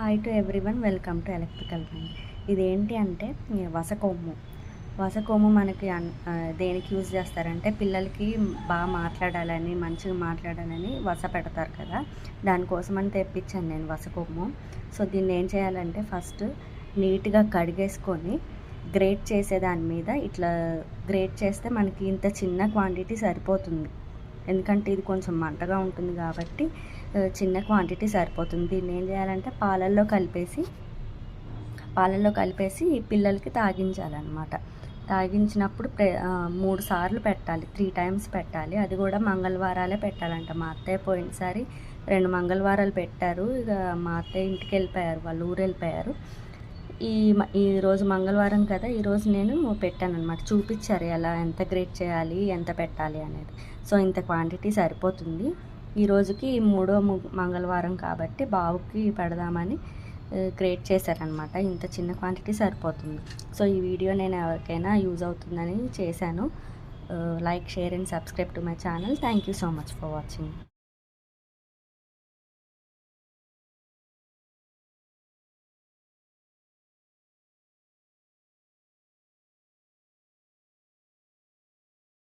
Hi to everyone welcome to electrical mind ఇదేంటి అంటే వసకొమ్ము వసకొమ్ము మనకి దేనికి యూజ్ చేస్తారంటే పిల్లలకి బాగా మాట్లాడాలని మంచిగా మాట్లాడాలని వస పెడతారు కదా. దానికోసం అని తెప్పించాను నేను వసకొమ్ము సో దీన్ని ఏం చేయాలంటే ఫస్ట్ నీట్గా కడిగేసుకొని గ్రేట్ చేసే దాని మీద ఇట్లా గ్రేట్ చేస్తే మనకి ఇంత చిన్న క్వాంటిటీ సరిపోతుంది. ఎందుకంటే ఇది కొంచెం మంటగా ఉంటుంది కాబట్టి చిన్న క్వాంటిటీ సరిపోతుంది. దీన్ని ఏం చేయాలంటే పాలల్లో కలిపేసి పాలల్లో కలిపేసి పిల్లలకి తాగించాలన్నమాట. తాగించినప్పుడు మూడు సార్లు పెట్టాలి. త్రీ టైమ్స్ పెట్టాలి. అది కూడా మంగళవారాలే పెట్టాలంట. మా అత్తయ్య పోయినసారి రెండు మంగళవారాలు పెట్టారు. ఇక మా అత్తయ్య ఇంటికి వెళ్ళిపోయారు. వాళ్ళు ఊరు వెళ్ళిపోయారు ఈ ఈరోజు మంగళవారం కదా ఈరోజు నేను పెట్టాను అనమాట చూపించారు ఎలా ఎంత గ్రేట్ చేయాలి ఎంత పెట్టాలి అనేది. సో ఇంత క్వాంటిటీ సరిపోతుంది. ఈ రోజుకి మూడో మంగళవారం కాబట్టి బావుకి పెడదామని క్రియేట్ చేశారనమాట ఇంత చిన్న క్వాంటిటీ సరిపోతుంది. సో ఈ వీడియో నేను ఎవరికైనా యూజ్ అవుతుందని చేశాను. Like share and subscribe to my channel. Thank you so much for watching.